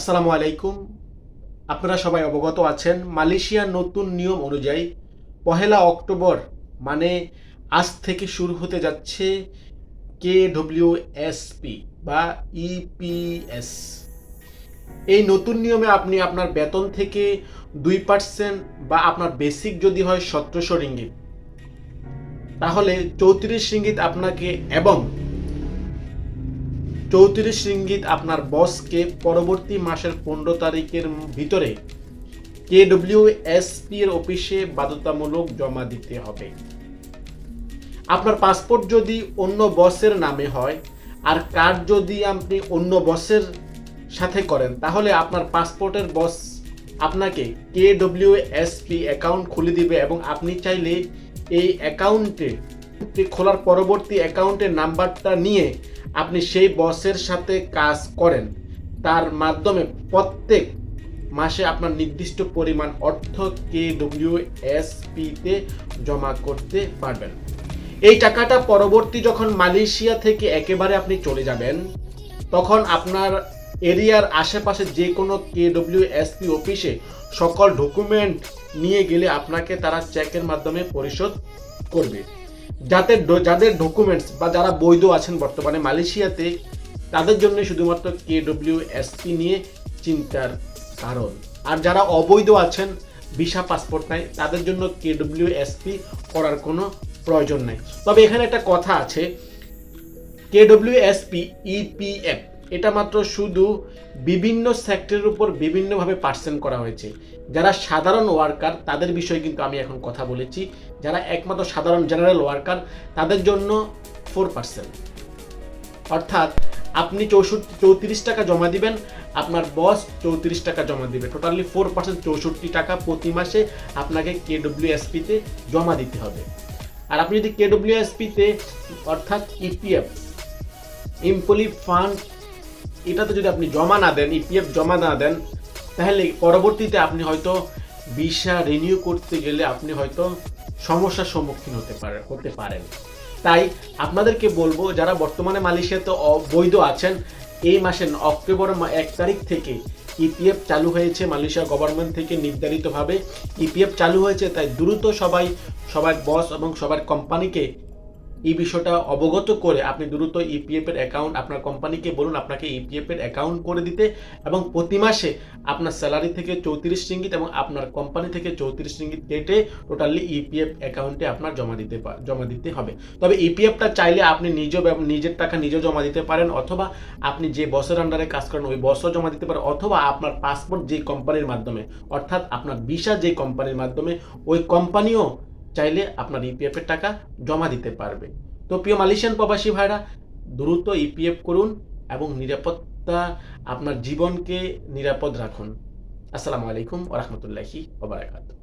আসসালামু আলাইকুম। আপনারা সবাই অবগত আছেন মালয়েশিয়ার নতুন নিয়ম অনুযায়ী পহেলা অক্টোবর মানে আজ থেকে শুরু হতে যাচ্ছে কে ডব্লিউ এসপি বা ইপিএস এই নতুন নিয়মে আপনি আপনার বেতন থেকে দুই পার্সেন্ট বা আপনার বেসিক যদি হয় সতেরোশো রিঙ্গিত। তাহলে চৌত্রিশ রিঙ্গিত আপনাকে এবং চৌত্রিশ রিঙ্গিত আপনার বসকে পরবর্তী মাসের পনেরো তারিখের ভিতরে কে ডব্লিউ এসপি এর অফিসে বাধ্যতামূলক জমা দিতে হবে। আপনার পাসপোর্ট যদি অন্য বসের নামে হয় আর কার্ড যদি আপনি অন্য বসের সাথে করেন, তাহলে আপনার পাসপোর্টের বস আপনাকে কে ডব্লিউ এসপি অ্যাকাউন্ট খুলে দিবে এবং আপনি চাইলে এই অ্যাকাউন্টে খোলার পরবর্তী অ্যাকাউন্টের নাম্বারটা নিয়ে আপনি সেই বসের সাথে কাজ করেন। তার মাধ্যমে প্রত্যেক মাসে আপনার নির্দিষ্ট পরিমাণ অর্থ কে ডব্লিউ এসপিতে জমা করতে পারবেন। এই টাকাটা পরবর্তী যখন মালয়েশিয়া থেকে একেবারে আপনি চলে যাবেন, তখন আপনার এরিয়ার আশেপাশে যে কোনো কে ডব্লিউ এসপি অফিসে সকল ডকুমেন্ট নিয়ে গেলে আপনাকে তারা চেকের মাধ্যমে পরিশোধ করবে। যাদের যাদের ডকুমেন্টস বা যারা বৈধ আছেন বর্তমানে মালয়েশিয়াতে, তাদের জন্য শুধুমাত্র কে ডব্লিউ এসপি নিয়ে চিন্তার কারণ। আর যারা অবৈধ আছেন, ভিসা, পাসপোর্ট নাই, তাদের জন্য কে ডব্লিউ এসপি করার কোনো প্রয়োজন নেই। তবে এখানে একটা কথা আছে কে ডব্লিউ এসপি ইপিএফ এটা মাত্র শুধু বিভিন্ন সেক্টরের উপর বিভিন্নভাবে পার্সেন্ট করা হয়েছে। যারা সাধারণ ওয়ার্কার তাদের বিষয়ে কিন্তু আমি এখন কথা বলেছি। যারা একমাত্র সাধারণ জেনারেল ওয়ার্কার তাদের জন্য ফোর পার্সেন্ট অর্থাৎ আপনি চৌষট্টি, চৌত্রিশ টাকা জমা দিবেন, আপনার বস চৌত্রিশ টাকা জমা দিবে। টোটালি ফোর পার্সেন্ট চৌষট্টি টাকা প্রতি মাসে আপনাকে কে ডব্লিউ এসপিতে জমা দিতে হবে। আর আপনি যদি কে ডব্লিউ এসপিতে অর্থাৎ ইপিএফ এমপ্লয়ি ফান্ড এটাতে যদি আপনি জমা না দেন ইপিএফ জমা না দেন, তাহলে পরবর্তীতে আপনি হয়তো ভিসা রিনিউ করতে গেলে আপনি হয়তো সমস্যার সম্মুখীন হতে পারে, হতে পারেন। তাই আপনাদেরকে বলব, যারা বর্তমানে মালয়েশিয়াতে অবৈধ আছেন, এই মাসে অক্টোবর এক তারিখ থেকে ইপিএফ চালু হয়েছে, মালয়েশিয়া গভর্নমেন্ট থেকে নির্ধারিতভাবে। ইপিএফ চালু হয়েছে, তাই দ্রুত সবাই, সবার বস এবং সবার কোম্পানিকে এই বিষয়টা অবগত করে আপনি দ্রুত ইপিএফ এর অ্যাকাউন্ট আপনার কোম্পানিকে বলুন, আপনাকে ইপিএফ এর অ্যাকাউন্ট করে দিতে এবং প্রতি মাসে আপনার স্যালারি থেকে চৌত্রিশ রিঙ্গিত এবং আপনার কোম্পানি থেকে চৌত্রিশ রিঙ্গিত কেটে টোটালি ইপিএফ অ্যাকাউন্টে আপনার জমা দিতে জমা দিতে হবে। তবে ইপিএফটা চাইলে আপনি নিজ নিজের টাকা নিজে জমা দিতে পারেন অথবা আপনি যে বসের আন্ডারে কাজ করেন, ওই বসও জমা দিতে পারেন অথবা আপনার পাসপোর্ট যে কোম্পানির মাধ্যমে, অর্থাৎ আপনার ভিসা যে কোম্পানির মাধ্যমে, ওই কোম্পানিও চাইলে আপনার ইপিএফ এর টাকা জমা দিতে পারবে। তো প্রিয় মালয়েশিয়ান প্রবাসী ভাইরা, দ্রুত ইপিএফ করুন এবং নিরাপত্তা আপনার জীবনকে নিরাপদ রাখুন। আসসালামু আলাইকুম ওরহমতুল্লাহি ওবরাকাতুহ